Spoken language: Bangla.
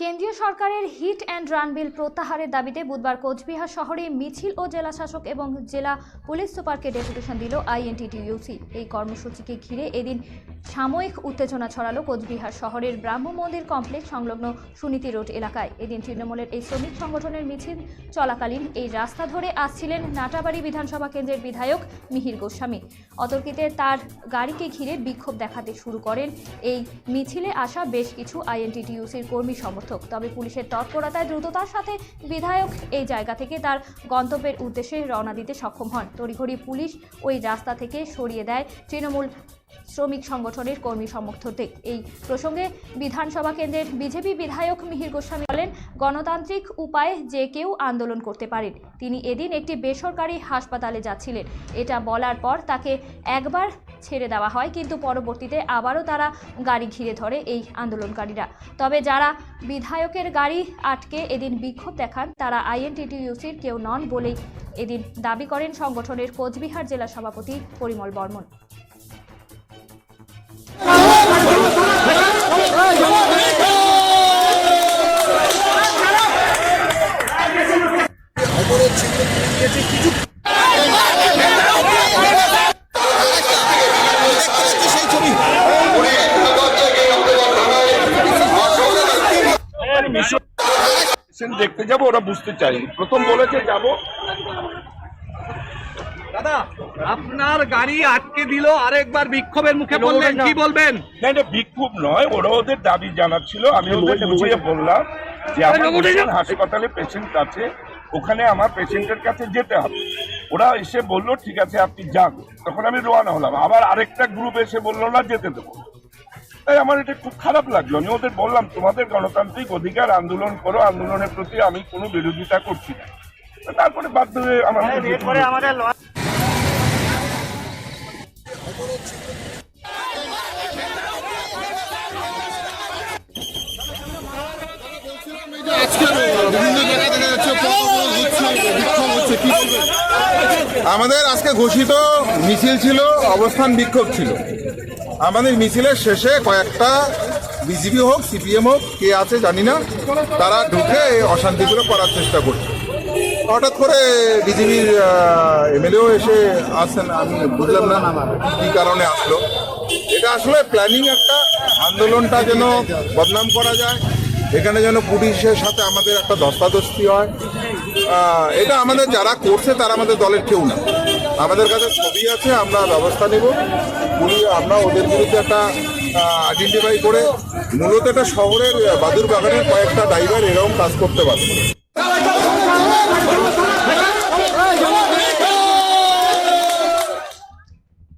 কেন্দ্রীয় সরকারের হিট অ্যান্ড রান বিল প্রত্যাহারের দাবিতে বুধবার কোচবিহার শহরে মিছিল ও জেলা শাসক এবং জেলা পুলিশ সুপারকে ডেপুটেশন দিল আইএনটিটিইউসি। এই কর্মসূচিকে ঘিরে এদিন সাময়িক উত্তেজনা ছড়ালো কোচবিহার শহরের ব্রাহ্ম মন্দির কমপ্লেক্স সংলগ্ন সুনীতি রোড এলাকায়। এদিন তৃণমূলের এই শ্রমিক সংগঠনের মিছিল চলাকালীন এই রাস্তা ধরে আসছিলেন নাটাবাড়ি বিধানসভা কেন্দ্রের বিধায়ক মিহির গোস্বামী। অতর্কিতে তার গাড়িকে ঘিরে বিক্ষোভ দেখাতে শুরু করেন। এই মিছিলে আসা বেশ কিছু আইএনটিটিইউসির কর্মী সমর্থক। তবে পুলিশের তৎপরতায় দ্রুততার সাথে বিধায়ক এই জায়গা থেকে তার গন্তব্যের উদ্দেশ্যে রওনা দিতে সক্ষম হন। তড়িঘড়ি পুলিশ ওই রাস্তা থেকে সরিয়ে দেয় তৃণমূল শ্রমিক সংগঠনের কর্মী সমর্থকদের। এই প্রসঙ্গে বিধানসভা কেন্দ্রের বিজেপি বিধায়ক মিহির গোস্বামী বলেন, গণতান্ত্রিক উপায়ে যে কেউ আন্দোলন করতে পারেন। তিনি এদিন একটি বেসরকারি হাসপাতালে যাচ্ছিলেন। এটা বলার পর তাকে একবার ছেড়ে দেওয়া হয়, কিন্তু পরবর্তীতে আবারও তারা গাড়ি ঘিরে ধরে এই আন্দোলনকারীরা। তবে যারা বিধায়কের গাড়ি আটকে এদিন বিক্ষোভ দেখান, তারা আইএনটিটিউসির কেউ নন বলেই এদিন দাবি করেন সংগঠনের কোচবিহার জেলা সভাপতি পরিমল বর্মন। পেশেন্ট দেখতে যাব ওরা বুঝতে চাই প্রথম বলেছে যাব। দাদা আপনার গাড়ি আটকে দিল আরেকবার বিক্ষোভের মুখে বললেন কি বলবেন? না এটা বিক্ষোভ নয় ওরা ওদের দাবি জানাচ্ছিল। আমি ওদের বুঝিয়ে বললাম যে আমার হাসপাতালে পেশেন্ট আছে ওখানে আমার পেশেন্টের কাছে যেতে হবে। ওরা এসে বলল ঠিক আছে আপনি যান। তখন আমি রোয়ানা হলাম। আবার আরেকটা গ্রুপ এসে বলল না যেতে দেবো। তাই আমার এটা খুব খারাপ লাগল। আমি ওদের বললাম তোমাদের গণতান্ত্রিক অধিকার আন্দোলন করো আন্দোলনের প্রতি আমি কোনো বিরোধিতা করছি না। তারপরে বাধ্য হয়ে আমার বলবেন? আমাদের আজকে ঘোষিত মিছিল ছিল অবস্থান বিক্ষোভ ছিল। আমাদের মিছিলের শেষে কয়েকটা বিজেপি হোক, সিপিএম হোক, কে আছে জানি না, তারা ঢুকে অশান্তিগুলো করার চেষ্টা করছে। হঠাৎ করে বিজেপির এমএলএও এসে আসেন, আমি বুঝলাম না কি কারণে আসলো। এটা আসলে প্ল্যানিং একটা, আন্দোলনটা যেন বদনাম করা যায়, এখানে যেন পুলিশের সাথে আমাদের একটা ধস্তাধস্তি হয়। এটা আমাদের যারা করছে, তারা আমাদের দলের কেউ না। আমাদের কাছে ছবি আছে, আমরা ব্যবস্থা নেব। পুলিশ আমরা ওদের বিরুদ্ধে একটা আইডেন্টিফাই করে, মূলত একটা শহরের বাদুর বাগানের কয়েকটা ড্রাইভার এরকম কাজ করতে পারবে।